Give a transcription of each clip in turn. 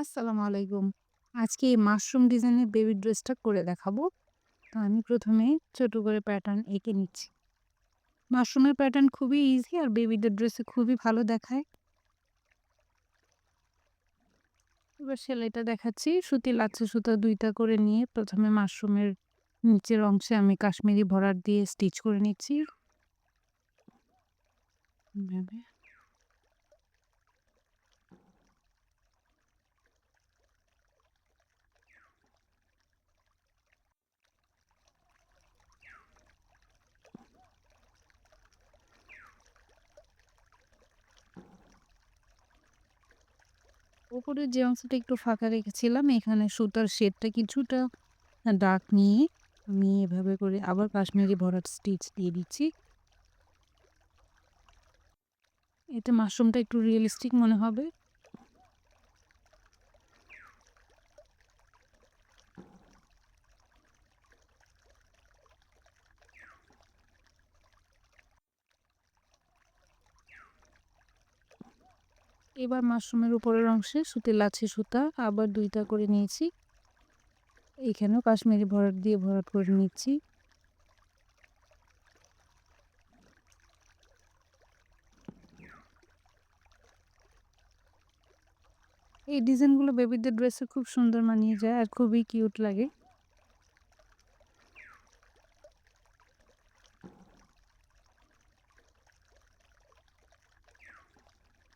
আসসালামু আলাইকুম। আজকে এই মাশরুম ডিজাইনের বেবি ড্রেসটা করে দেখাবো। তো আমি ১ম এ ছোট করে প্যাটার্ন এঁকে নিচ্ছি। মাশরুমের প্যাটার্ন খুবই ইজি আর বেবিদের ড্রেসে খুবই ভালো দেখায়। এবার সেলাইটা দেখাচ্ছি। সুতি লাচ্ছে সুতা দুইটা করে নিয়ে প্রথমে মাশরুমের নিচের অংশে আমি কাশ্মীরি ভরাট দিয়ে স্টিচ করে নিচ্ছি। উপরের যে অংশটা একটু ফাঁকা রেখেছিলাম, এখানে সুতার শেডটা কিছুটা ডাক নিয়ে আমি এভাবে করে আবার কাশ্মীরি ভরাট স্টিচ দিয়ে দিচ্ছি। এতে মাশরুমটা একটু রিয়েলিস্টিক মনে হবে। এবার মাশরুমের উপরের অংশে সুতির লাচ্ছি সুতা আবার দুইটা করে নিয়েছি। এখানেও কাশ্মীরি ভরাট দিয়ে ভরাট করে নিচ্ছি। এই ডিজাইনগুলো বেবিদের ড্রেসে খুব সুন্দর মানিয়ে যায় আর খুবই কিউট লাগে।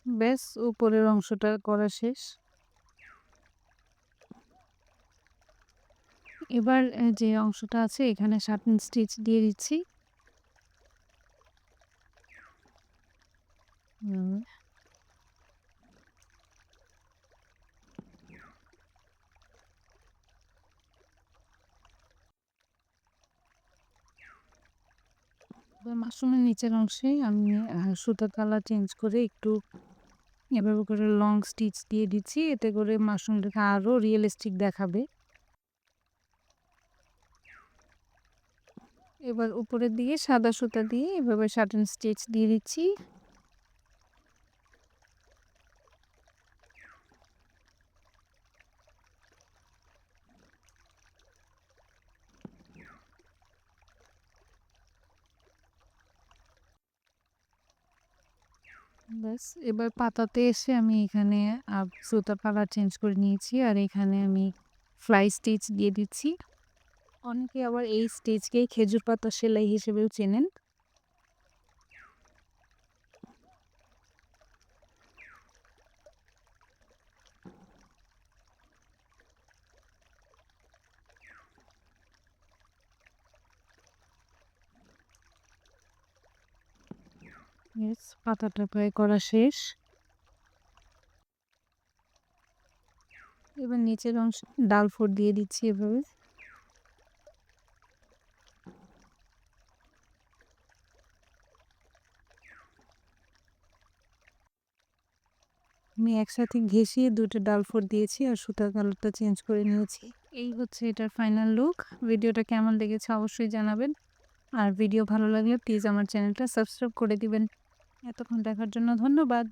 ব্যাস উপরের অংশটা করা শেষ। এবার যে অংশটা আছে, এখানে সাটিন স্টিচ দিয়ে দিচ্ছি। মাশরুমের নিচের অংশে আমি সুতার কালার চেঞ্জ করে একটু এভাবে করে লং স্টিচ দিয়ে দিচ্ছি। এতে করে মাশরুমটাকে আরও রিয়েলিস্টিক দেখাবে। এবার উপরে দিয়ে সাদা সুতা দিয়ে এভাবে সাটিন স্টিচ দিয়ে দিচ্ছি। ব্যাস, এবার পাতাতে এসে আমি এখানে সুতা কালার চেঞ্জ করে নিয়েছি আর এখানে আমি ফ্লাই স্টিচ দিয়ে দিচ্ছি। অনেকে আবার এই স্টিচকে খেজুর পাতা সেলাই হিসেবেও চেনেন। পাতাটা প্রায় করা শেষ। এবার নিচের অংশে ডাল ফোর দিয়ে দিচ্ছি এভাবে। আমি একসাথে ঘেঁষিয়ে দুটো ডাল ফোর দিয়েছি আর সুতার কালারটা চেঞ্জ করে নিয়েছি। এই হচ্ছে এটার ফাইনাল লুক। ভিডিওটা কেমন লেগেছে অবশ্যই জানাবেন। আর ভিডিও ভালো লাগলে প্লিজ আমার চ্যানেলটা সাবস্ক্রাইব করে দিবেন। এতক্ষণ দেখার জন্য ধন্যবাদ।